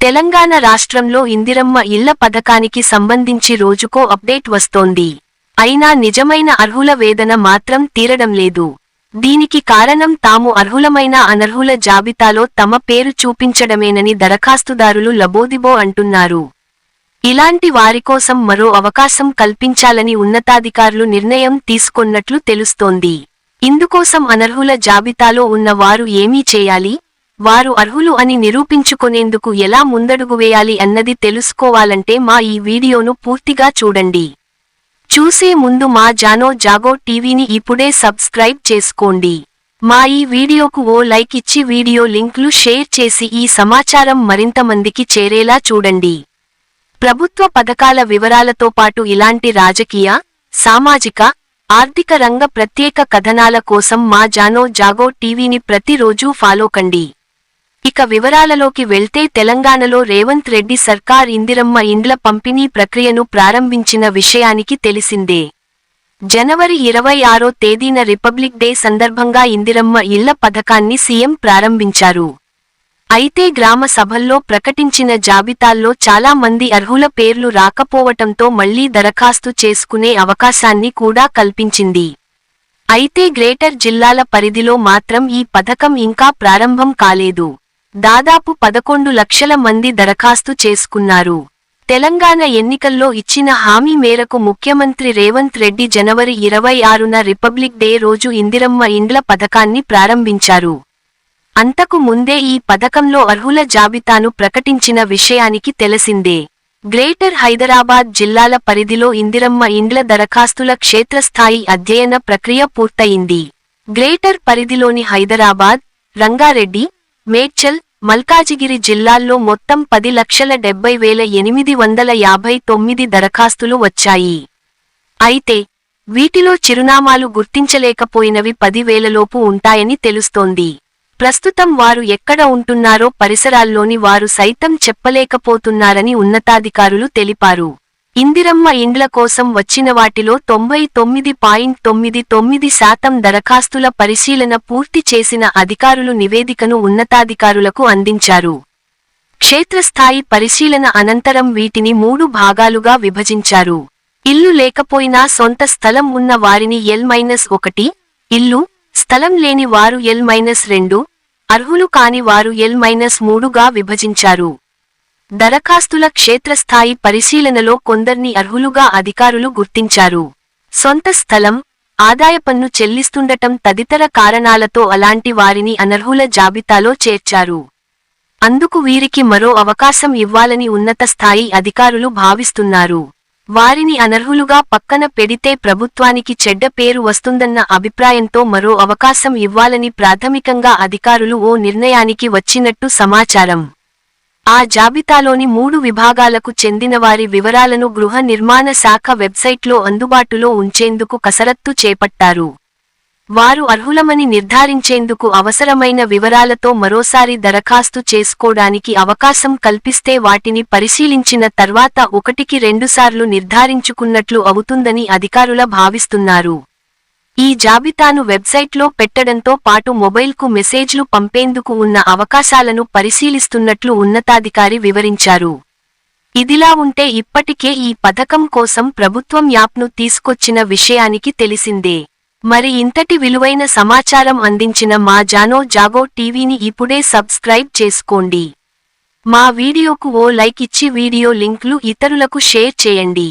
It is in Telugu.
తెలంగాణ రాష్ట్రంలో ఇందిరమ్మ ఇళ్ళ పథకానికి సంబంధించి రోజుకో అప్డేట్ వస్తోంది. అయినా నిజమైన అర్హుల వేదన మాత్రం తీరడం లేదు. దీనికి కారణం తాము అర్హులమైన అనర్హుల జాబితాలో తమ పేరు చూపించడమేనని దరఖాస్తుదారులు లబోదిబో అంటున్నారు. ఇలాంటి వారికోసం మరో అవకాశం కల్పించాలని ఉన్నతాధికారులు నిర్ణయం తీసుకొన్నట్లు తెలుస్తోంది. ఇందుకోసం అనర్హుల జాబితాలో ఉన్న వారు ఏమీ చేయాలి? వారు అర్హులు అని నిరూపించుకునేందుకు ఎలా ముందడుగు వేయాలి అన్నది తెలుసుకోవాలంటే మా ఈ వీడియోను పూర్తిగా చూడండి. చూసే ముందు మా జానో జాగో టీవీని ఇప్పుడే సబ్స్క్రైబ్ చేసుకోండి. మా ఈ వీడియోకు ఓ లైక్ ఇచ్చి వీడియో లింక్లు షేర్ చేసి ఈ సమాచారం మరింత మందికి చేరేలా చూడండి. ప్రభుత్వ పథకాల వివరాలతో పాటు ఇలాంటి రాజకీయ సామాజిక ఆర్థిక రంగ ప్రత్యేక కథనాల కోసం మా జానో జాగో టీవీని ప్రతిరోజూ ఫాలో కండి. ఇక వివరాలలోకి వెళ్తే తెలంగాణలో రేవంత్ రెడ్డి సర్కార్ ఇందిరమ్మ ఇండ్ల పంపిణీ ప్రక్రియను ప్రారంభించిన విషయానికి తెలిసిందే. జనవరి ఇరవై ఆరో తేదీన రిపబ్లిక్ డే సందర్భంగా ఇందిరమ్మ ఇళ్ళ పథకాన్ని సీఎం ప్రారంభించారు. అయితే గ్రామ సభల్లో ప్రకటించిన జాబితాల్లో చాలా మంది అర్హుల పేర్లు రాకపోవటంతో మళ్ళీ దరఖాస్తు చేసుకునే అవకాశాన్ని కూడా కల్పించింది. అయితే గ్రేటర్ జిల్లాల పరిధిలో మాత్రం ఈ పథకం ఇంకా ప్రారంభం కాలేదు. దాదాపు పదకొండు లక్షల మంది దరఖాస్తు చేసుకున్నారు. తెలంగాణ ఎన్నికల్లో ఇచ్చిన హామీ మేరకు ముఖ్యమంత్రి రేవంత్ రెడ్డి జనవరి ఇరవై ఆరున రిపబ్లిక్ డే రోజు ఇందిరమ్మ ఇండ్ల పథకాన్ని ప్రారంభించారు. అంతకు ముందే ఈ పథకంలో అర్హుల జాబితాను ప్రకటించిన విషయానికి తెలిసిందే. గ్రేటర్ హైదరాబాద్ జిల్లాల పరిధిలో ఇందిరమ్మ ఇండ్ల దరఖాస్తుల క్షేత్రస్థాయి అధ్యయన ప్రక్రియ పూర్తయింది. గ్రేటర్ పరిధిలోని హైదరాబాద్ రంగారెడ్డి మేడ్చల్ మల్కాజిగిరి జిల్లాల్లో మొత్తం పది లక్షల డెబ్బై వేల ఎనిమిది వందల యాభై తొమ్మిది దరఖాస్తులు వచ్చాయి. అయితే వీటిలో చిరునామాలు గుర్తించలేకపోయినవి పదివేలలోపు ఉంటాయని తెలుస్తోంది. ప్రస్తుతం వారు ఎక్కడ ఉంటున్నారో పరిసరాల్లోని వారు సైతం చెప్పలేకపోతున్నారని ఉన్నతాధికారులు తెలిపారు. ఇందిరమ్మ ఇండ్ల కోసం వచ్చిన వాటిలో తొంభై తొమ్మిది పాయింట్ తొమ్మిది తొమ్మిది శాతం దరఖాస్తుల పరిశీలన పూర్తి చేసిన అధికారులు నివేదికను ఉన్నతాధికారులకు అందించారు. క్షేత్రస్థాయి పరిశీలన అనంతరం వీటిని మూడు భాగాలుగా విభజించారు. ఇల్లు లేకపోయినా సొంత స్థలం ఉన్న వారిని ఎల్ మైనస్ ఒకటి ఇల్లు స్థలం లేని వారు ఎల్ మైనస్ రెండు అర్హులు కాని వారు ఎల్ మైనస్ మూడుగా విభజించారు. దరఖాస్తుల క్షేత్రస్థాయి పరిశీలనలో కొందర్ని అర్హులుగా అధికారులు గుర్తించారు. సొంత స్థలం ఆదాయ పన్ను చెల్లిస్తుండటం తదితర కారణాలతో అలాంటి వారిని అనర్హుల జాబితాలో చేర్చారు. అందుకు వీరికి మరో అవకాశం ఇవ్వాలని ఉన్నత స్థాయి అధికారులు భావిస్తున్నారు. వారిని అనర్హులుగా పక్కన పెడితే ప్రభుత్వానికి చెడ్డ పేరు వస్తుందన్న అభిప్రాయంతో మరో అవకాశం ఇవ్వాలని ప్రాథమికంగా అధికారులు ఓ నిర్ణయానికి వచ్చినట్టు సమాచారం. ఆ జాబితాలోని మూడు విభాగాలకు చెందిన వారి వివరాలను గృహ నిర్మాణ శాఖ వెబ్సైట్లో అందుబాటులో ఉంచేందుకు కసరత్తు చేపట్టారు. వారు అర్హులమని నిర్ధారించేందుకు అవసరమైన వివరాలతో మరోసారి దరఖాస్తు చేసుకోడానికి అవకాశం కల్పిస్తే వాటిని పరిశీలించిన తర్వాత ఒకటికి రెండుసార్లు నిర్ధారించుకున్నట్లు అవుతుందని అధికారుల భావిస్తున్నారు. ఈ జాబితాను వెబ్సైట్లో పెట్టడంతో పాటు మొబైల్కు మెసేజ్లు పంపేందుకు ఉన్న అవకాశాలను పరిశీలిస్తున్నట్లు ఉన్నతాధికారి వివరించారు. ఇదిలా ఉంటే ఇప్పటికే ఈ పథకం కోసం ప్రభుత్వం యాప్ను తీసుకొచ్చిన విషయానికి తెలిసిందే. మరి ఇంతటి విలువైన సమాచారం అందించిన మా జానో జాగో టీవీని ఇప్పుడే సబ్స్క్రైబ్ చేసుకోండి. మా వీడియోకు ఓ లైక్ ఇచ్చి వీడియో లింక్లు ఇతరులకు షేర్ చేయండి.